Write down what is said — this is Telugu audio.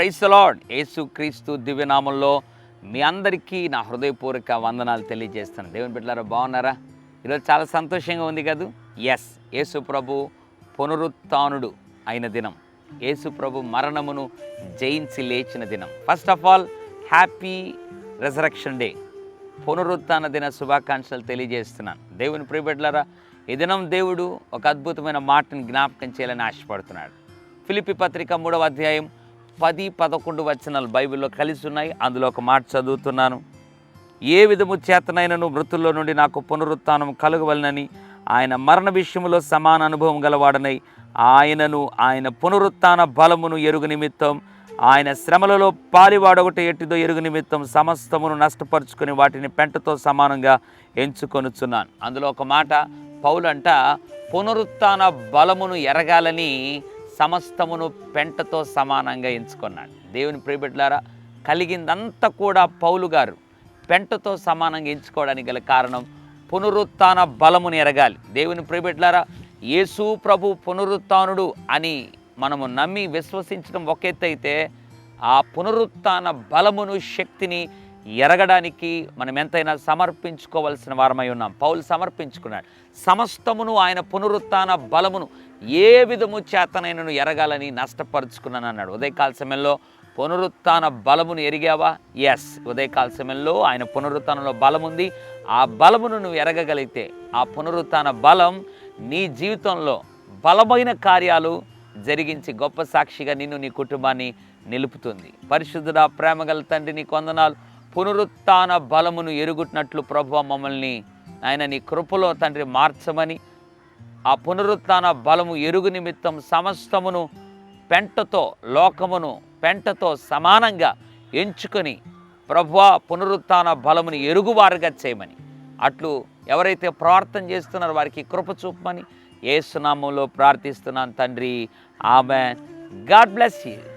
ప్రైజ్ లార్డ్ యేసు క్రీస్తు దివ్యనామంలో మీ అందరికీ నా హృదయపూర్వక వందనాలు తెలియజేస్తాను. దేవుని బిడ్డలారా బాగున్నారా? ఈరోజు చాలా సంతోషంగా ఉంది కదూ? ఎస్ యేసు ప్రభు పునరుత్నుడు అయిన దినం. యేసు ప్రభు మరణమును జయించి లేచిన దినం. First of all happy resurrection day పునరుత్న దిన శుభాకాంక్షలు తెలియజేస్తున్నాను. దేవుని ప్రియబిడ్డలారా ఈ దినం దేవుడు ఒక అద్భుతమైన మాటను జ్ఞాపకం చేయాలని ఆశపడుతున్నాడు. ఫిలిపి పత్రిక మూడవ అధ్యాయం పది పదకొండు వచనాలు బైబిల్లో కలిసి ఉన్నాయి అందులో ఒక మాట చదువుతున్నాను. ఏ విధము చేతనైనను మృతుల్లో నుండి నాకు పునరుత్నం కలుగవలనని ఆయన మరణ విషయంలో సమాన అనుభవం గలవాడనై ఆయనను ఆయన పునరుత్న బలమును ఎరుగు నిమిత్తం ఆయన శ్రమలలో పాలివాడొకటి ఎట్టిదో ఎరుగు నిమిత్తం సమస్తమును నష్టపరుచుకుని వాటిని పెంటతో సమానంగా ఎంచుకొనుచున్నాను. అందులో ఒక మాట పౌలంట పునరుత్న బలమును ఎరగాలని సమస్తమును పెంటతో సమానంగా ఎంచుకున్నాడు. దేవుని ప్రియబిడ్లారా కలిగిందంతా కూడా పౌలు గారు పెంటతో సమానంగా ఎంచుకోవడానికి గల కారణం పునరుత్న బలమును ఎరగాలి. దేవుని ప్రియబిడ్లారా యేసు ప్రభు పునరుత్నుడు అని మనము నమ్మి విశ్వసించడం ఒక అయితే ఆ పునరుత్న బలమును శక్తిని ఎరగడానికి మనం ఎంతైనా సమర్పించుకోవలసిన వారమై ఉన్నాం. పౌలు సమర్పించుకున్నాడు. సమస్తమును ఆయన పునరుత్న బలమును ఏ విధము చేతనైనను ఎరగాలని నష్టపరుచుకున్నాను అన్నాడు ఉదయకాల సమయంలో పునరుత్న బలమును ఎరిగావా? ఎస్ ఉదయకాల సమయంలో ఆయన పునరుత్నంలో బలం ఉంది ఆ బలమును నువ్వు ఎరగగలిగితే ఆ పునరుత్న బలం నీ జీవితంలో బలమైన కార్యాలు జరిగించి గొప్ప సాక్షిగా నిన్ను నీ కుటుంబాన్ని నిలుపుతుంది. పరిశుద్ధుడా ప్రేమగల తండ్రి నీ కొందనాలు పునరుత్న బలమును ఎరుగుట్నట్లు ప్రభు మమ్మల్ని ఆయన నీ కృపలో తండ్రి మార్చమని ఆ పునరుత్న బలము ఎరుగు నిమిత్తం సమస్తమును పెంటతో లోకమును పెంటతో సమానంగా ఎంచుకొని ప్రభువా పునరుత్న బలముని ఎరుగువారుగా చేయమని. అట్లు ఎవరైతే ప్రార్థన చేస్తున్నారో వారికి కృప చూపమని ఏసునామంలో ప్రార్థిస్తున్నాను తండ్రి. ఆమె గాడ్ బ్లెస్ యూ.